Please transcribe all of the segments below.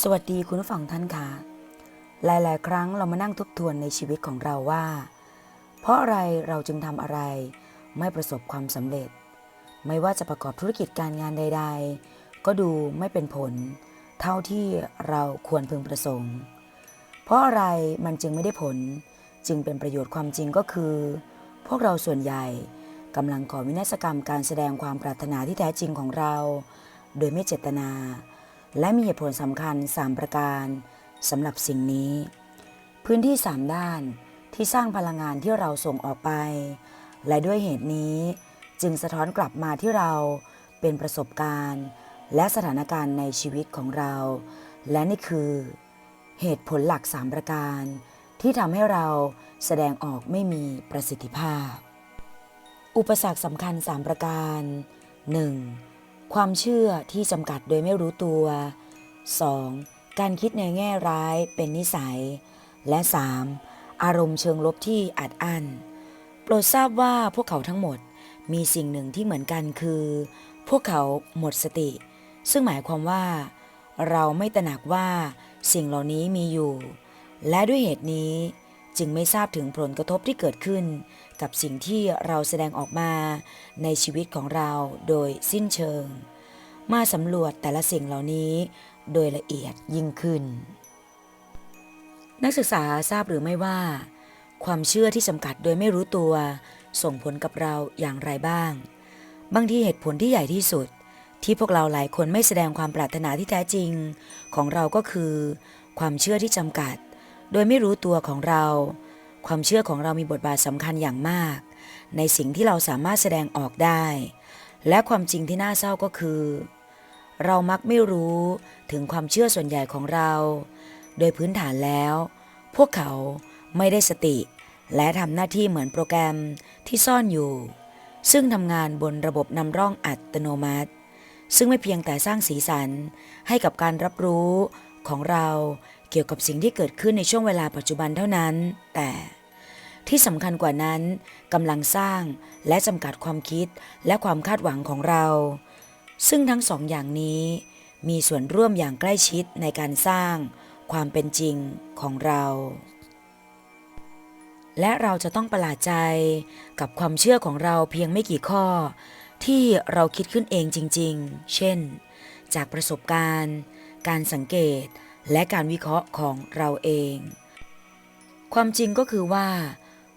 สวัสดีคุณผู้ฟังท่านค่ะ หลาย ๆ ครั้งเรามานั่งทบทวนในชีวิตของเราว่า เพราะอะไรเราจึงทำอะไร ไม่ประสบความสำเร็จ ไม่ว่าจะประกอบธุรกิจการงานใด ๆ ก็ดูไม่เป็นผล เท่าที่เราควรพึงประสงค์ เพราะอะไรมันจึงไม่ได้ผลจึงเป็นประโยชน์ความจริงก็คือ พวกเราส่วนใหญ่กำลังก่อวินาศกรรมการแสดงความปรารถนาที่แท้จริงของเรา โดยไม่เจตนา และมีเหตุผลสำคัญ 3 ประการสำหรับสิ่งนี้ พื้นที่ 3 ด้านที่สร้างพลังงานที่เราส่งออกไป และด้วยเหตุนี้จึงสะท้อนกลับมาที่เราเป็นประสบการณ์ และสถานการณ์ในชีวิตของเรา และนี่คือ เหตุผลหลัก 3 ประการ ที่ทำให้เราแสดงออกไม่มีประสิทธิภาพ อุปสรรคสำคัญ 3 ประการ 1. ความเชื่อที่จำกัดโดยไม่รู้ตัว 2. การคิดในแง่ร้ายเป็นนิสัย และ 3. อารมณ์เชิงลบที่อัดอั้น โปรดทราบว่าพวกเขาทั้งหมดมีสิ่งหนึ่งที่เหมือนกันคือ พวกเขาหมดสติ ซึ่งหมายความว่า เราไม่ตระหนักว่าสิ่งเหล่านี้มีอยู่ และด้วยเหตุนี้ จึงไม่ทราบถึงผลกระทบที่เกิดขึ้น กับสิ่งที่เราแสดงออกมาในชีวิตของเราโดยสิ้นเชิง มาสำรวจแต่ละสิ่งเหล่านี้โดยละเอียดยิ่งขึ้น นักศึกษาทราบหรือไม่ว่า ความเชื่อที่จำกัดโดยไม่รู้ตัว ส่งผลกับเราอย่างไรบ้าง บางทีเหตุผลที่ใหญ่ที่สุด ที่พวกเราหลายคนไม่แสดงความปรารถนาที่แท้จริง ของเราก็คือ ความเชื่อที่จำกัด โดยไม่รู้ตัวของเรา ความเชื่อของเรามีบทบาทสำคัญอย่างมาก ในสิ่งที่เราสามารถแสดงออกได้ และความจริงที่น่าเศร้าก็คือ เรามักไม่รู้ถึงความเชื่อส่วนใหญ่ของเรา โดยพื้นฐานแล้ว พวกเขาไม่ได้สติ และทำหน้าที่เหมือนโปรแกรมที่ซ่อนอยู่ ซึ่งทำงานบนระบบนำร่องอัตโนมัติ ซึ่งไม่เพียงแต่สร้างสีสันให้กับการรับรู้ของเรา เกี่ยวกับสิ่งที่เกิดขึ้นในช่วงเวลาปัจจุบันเท่านั้น แต่ที่สำคัญกว่านั้นกำลังสร้างและจำกัดความคิดและความคาดหวังของเรา ซึ่งทั้งสองอย่างนี้มีส่วนร่วมอย่างใกล้ชิดในการสร้างความเป็นจริงของเรา และเราจะต้องประหลาดใจกับความเชื่อของเราเพียงไม่กี่ข้อ ที่เราคิดขึ้นเองจริง ๆ เช่น จากประสบการณ์ การสังเกต และการวิเคราะห์ของเราเอง ความจริงก็คือว่า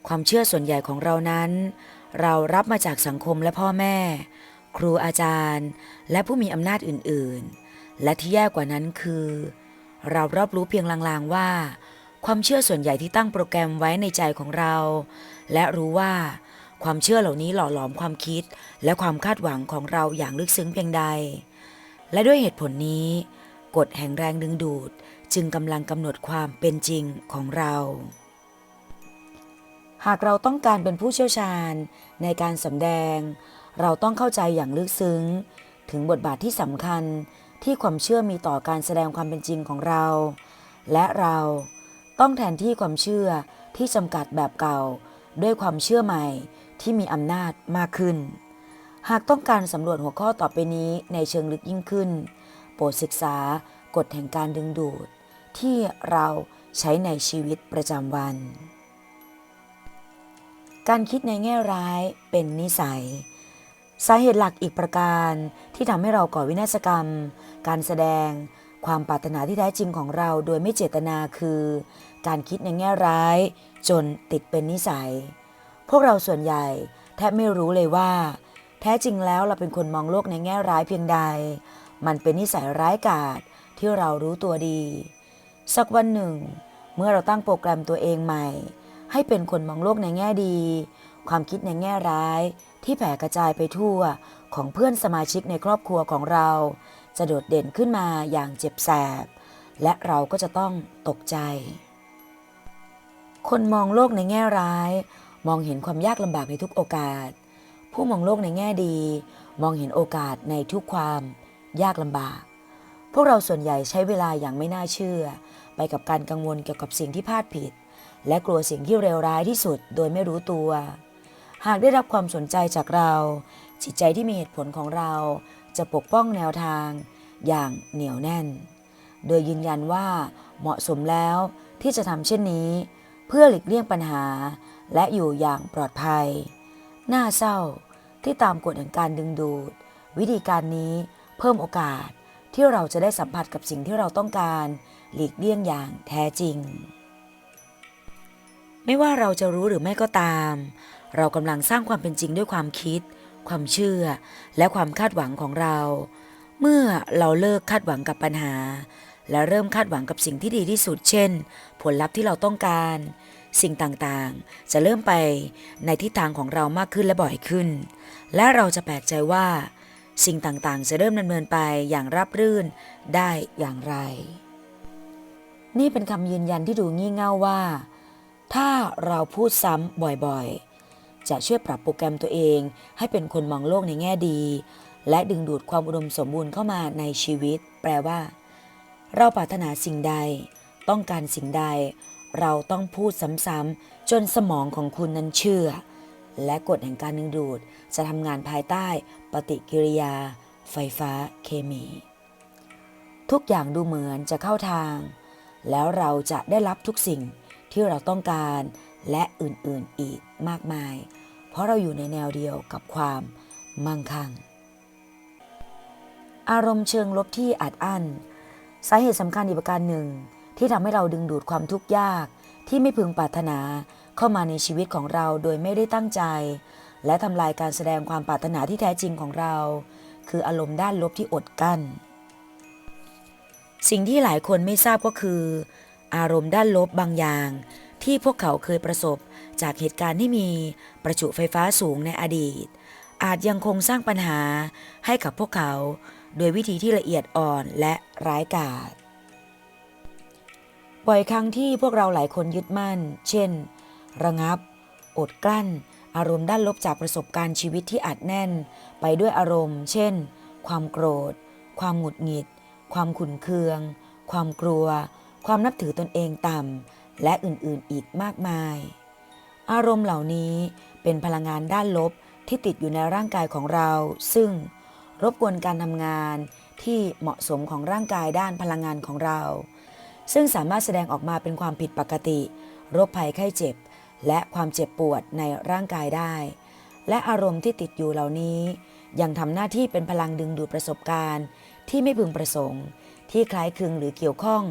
ความเชื่อส่วนใหญ่ของเรานั้น เรารับมาจากสังคมและพ่อแม่ ครูอาจารย์ และผู้มีอำนาจอื่นๆ และที่แย่กว่านั้นคือ เรารับรู้เพียงลางๆว่า ความเชื่อส่วนใหญ่ที่ตั้งโปรแกรมไว้ในใจของเรา และรู้ว่าความเชื่อเหล่านี้หล่อหลอมความคิดและความคาดหวังของเราอย่างลึกซึ้งเพียงใด และด้วยเหตุผลนี้ กฎแห่งแรงดึงดูดจึงกำลังกำหนดความเป็นจริงของเรา หากเราต้องการเป็นผู้เชี่ยวชาญในการสำแดง เราต้องเข้าใจอย่างลึกซึ้ง ถึงบทบาทที่สำคัญที่ความเชื่อมีต่อการแสดงความเป็นจริงของเรา และเราต้องแทนที่ความเชื่อที่จำกัดแบบเก่า ด้วยความเชื่อใหม่ที่มีอำนาจมากขึ้น หากต้องการสำรวจหัวข้อต่อไปนี้ในเชิงลึกยิ่งขึ้น โปรดศึกษากฎแห่งการดึงดูด ที่เราใช้ในชีวิตประจำวัน การคิดในแง่ร้ายเป็นนิสัย สาเหตุหลักอีกประการที่ทำให้เราก่อวินาศกรรม การแสดง ความปรารถนาที่แท้จริงของเราโดยไม่เจตนาคือ การคิดในแง่ร้าย จนติดเป็นนิสัย พวกเราส่วนใหญ่แทบไม่รู้เลยว่า แท้จริงแล้วเราเป็นคนมองโลกในแง่ร้ายเพียงใด มันเป็นนิสัยร้ายกาจที่เรารู้ตัวดี สักวันหนึ่ง เมื่อเราตั้งโปรแกรมตัวเองใหม่ ให้เป็นคนมองโลกในแง่ดี ความคิดในแง่ร้าย ที่แผ่กระจายไปทั่วของเพื่อนสมาชิกในครอบครัวของเรา จะโดดเด่นขึ้นมาอย่างเจ็บแสบ และเราก็จะต้องตกใจ คนมองโลกในแง่ร้าย มองเห็นความยากลำบากในทุกโอกาส ผู้มองโลกในแง่ดี มองเห็นโอกาสในทุกความ ยากลำบาก พวกเราส่วนใหญ่ใช้เวลาอย่างไม่น่าเชื่อ ไปกับการกังวลเกี่ยวกับสิ่งที่พลาดผิด และกลัวสิ่งที่เลวร้ายที่สุดโดยไม่รู้ตัว หากได้รับความสนใจจากเรา จิตใจที่มีเหตุผลของเรา จะปกป้องแนวทาง อย่างเหนียวแน่น โดยยืนยันว่าเหมาะสมแล้วที่จะทำเช่นนี้ เพื่อหลีกเลี่ยงปัญหา และอยู่อย่างปลอดภัย น่าเศร้าที่ตามกฎแห่งการดึงดูด วิธีการนี้ เพิ่มโอกาสที่เราจะได้สัมผัสกับสิ่งที่เราต้องการ หลีกเลี่ยงอย่างแท้จริง ไม่ว่าเราจะรู้หรือไม่ก็ตาม เรากำลังสร้างความเป็นจริงด้วยความคิด ความเชื่อ และความคาดหวังของเรา เมื่อเราเลิกคาดหวังกับปัญหา และเริ่มคาดหวังกับสิ่งที่ดีที่สุด เช่น ผลลัพธ์ที่เราต้องการ สิ่งต่างๆ จะเริ่มไปในทิศทางของเรามากขึ้นและบ่อยขึ้น และเราจะแปลกใจว่า สิ่งต่างๆ จะเริ่มดำเนินไปอย่างราบรื่นได้อย่างไร นี่เป็นคำยืนยันที่ดูงี่เง่าว่า ถ้าเราพูดซ้ำบ่อยๆ จะช่วยปรับโปรแกรมตัวเอง ให้เป็นคนมองโลกในแง่ดี และดึงดูดความอุดมสมบูรณ์เข้ามาในชีวิต แปลว่า เราปรารถนาสิ่งใด ต้องการสิ่งใด เราต้องพูดซ้ำๆจนสมองของคุณนั้นเชื่อ และกฎแห่งการดึงดูด จะทำงานภายใต้ปฏิกิริยา ไฟฟ้าเคมี ทุกอย่างดูเหมือนจะเข้าทาง แล้วเราจะได้รับทุกสิ่งที่เราต้องการและอื่นๆอีกมากมาย เพราะเราอยู่ในแนวเดียวกับความมั่งคั่ง อารมณ์เชิงลบที่อัดอั้นสาเหตุสำคัญอีกประการหนึ่ง ที่ทำให้เราดึงดูดความทุกข์ยากที่ไม่พึงปรารถนา เข้ามาในชีวิตของเราโดยไม่ได้ตั้งใจ และทำลายการแสดงความปรารถนาที่แท้จริงของเรา คืออารมณ์ด้านลบที่อดกั้น สิ่งที่หลายคนไม่ทราบก็คือ อารมณ์ด้านลบบางอย่าง ที่พวกเขาเคยประสบจากเหตุการณ์ที่มีประจุไฟฟ้าสูงในอดีต อาจยังคงสร้างปัญหาให้กับพวกเขา โดยวิธีที่ละเอียดอ่อนและร้ายกาจบ่อยครั้งที่พวกเราหลายคนยึดมั่น เช่น ระงับ อดกลั้น อารมณ์ด้านลบจากประสบการณ์ชีวิตที่อัดแน่น ไปด้วยอารมณ์ เช่น ความโกรธ ความหงุดหงิด ความขุ่นเคือง ความกลัว ความนับถือตนเองต่ำ และอื่นๆอีกมากมาย อารมณ์เหล่านี้เป็นพลังงานด้านลบที่ติดอยู่ในร่างกายของเรา ซึ่งรบกวนการทำงานที่เหมาะสมของร่างกายด้านพลังงานของเรา ซึ่งสามารถแสดงออกมาเป็นความผิดปกติ โรคภัยไข้เจ็บ และความเจ็บปวดในร่างกายได้ และอารมณ์ที่ติดอยู่เหล่านี้ ยังทำหน้าที่เป็นพลังดึงดูดประสบการณ์ ที่ไม่พึงประสงค์ ที่คล้ายคลึงหรือเกี่ยวข้อง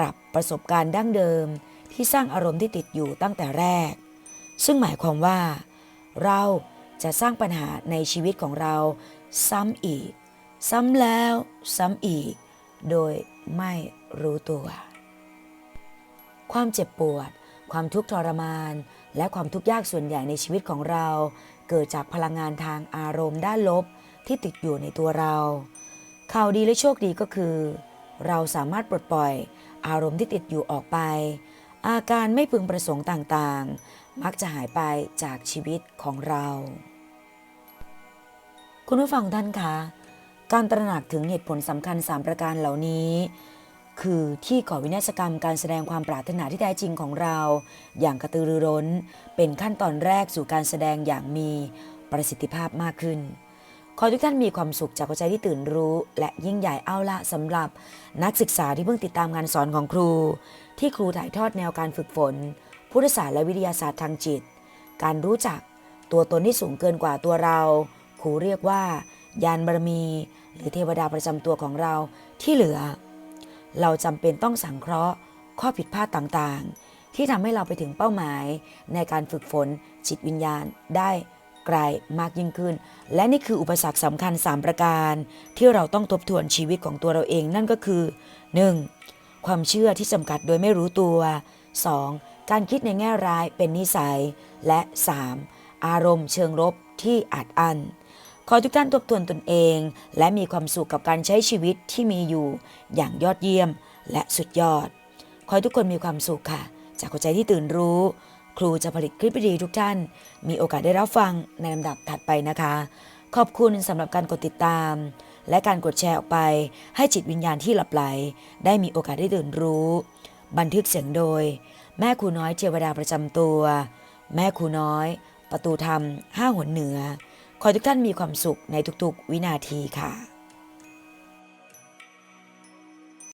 กับประสบการณ์ดั้งเดิม ที่สร้างอารมณ์ที่ติดอยู่ตั้งแต่แรก ซึ่งหมายความว่า เราจะสร้างปัญหาในชีวิตของเรา ซ้ำอีก ซ้ำแล้ว ซ้ำอีก โดยไม่รู้ตัว ความเจ็บปวด ความทุกข์ทรมาน และความทุกข์ยากส่วนใหญ่ในชีวิตของเรา เกิดจากพลังงานทางอารมณ์ด้านลบที่ติดอยู่ในตัวเรา ข่าวดีและโชคดีก็คือ เราสามารถปลดปล่อย อารมณ์ที่ติดอยู่ออกไป อาการไม่พึงประสงค์ต่างๆ มักจะหายไปจากชีวิตของเรา คุณผู้ฟังท่านคะ การตระหนักถึงเหตุผลสำคัญ 3 ประการเหล่านี้ คือที่ก่อวินาศกรรมการแสดงความปรารถนาที่แท้จริงของเรา อย่างกระตือรือร้น เป็นขั้นตอนแรกสู่การแสดงอย่างมีประสิทธิภาพมากขึ้น ขอทุกท่านมีความสุขจากหัวใจที่ตื่นรู้ และยิ่งใหญ่เอาละสำหรับนักศึกษาที่เพิ่งติดตามงานสอนของครู ที่ครูถ่ายทอดแนวการฝึกฝน พุทธศาสตร์และวิทยาศาสตร์ทางจิต การรู้จักตัวตนที่สูงเกินกว่าตัวเรา ครูเรียกว่า ยานบารมี หรือเทวดาประจำตัวของเราที่เหลือ เราจำเป็นต้องสังเคราะห์ ข้อผิดพลาดต่างๆ ที่ทำให้เราไปถึงเป้าหมาย ในการฝึกฝนจิตวิญญาณได้ไกลมากยิ่งขึ้น และนี่คืออุปสรรคสำคัญ 3 ประการ ที่เราต้องทบทวนชีวิตของตัวเราเองนั่นก็คือ 1. ความเชื่อที่จำกัดโดยไม่รู้ตัว 2. การคิดในแง่ร้ายเป็นนิสัย และ 3. อารมณ์เชิงลบที่อัดอั้น ขอทุกท่านทบทวนตนเอง และมีความสุขกับการใช้ชีวิตที่มีอยู่อย่างยอดเยี่ยมและสุดยอด ขอให้ทุกคนมีความสุขค่ะ จากหัวใจที่ตื่นรู้ ครูจะผลิตคลิปดีทุกท่าน มีโอกาสได้รับฟังในลำดับถัดไปนะคะ ขอบคุณสำหรับการกดติดตาม และการกดแชร์ออกไป ให้จิตวิญญาณที่หลับไหล ได้มีโอกาสได้ตื่นรู้ บันทึกเสียงโดย แม่ครูน้อยเทวดาประจำตัว แม่ครูน้อย ประตูธรรมห้าหนเหนือ ขอทุกท่านมีความสุขในทุกๆ วินาทีค่ะ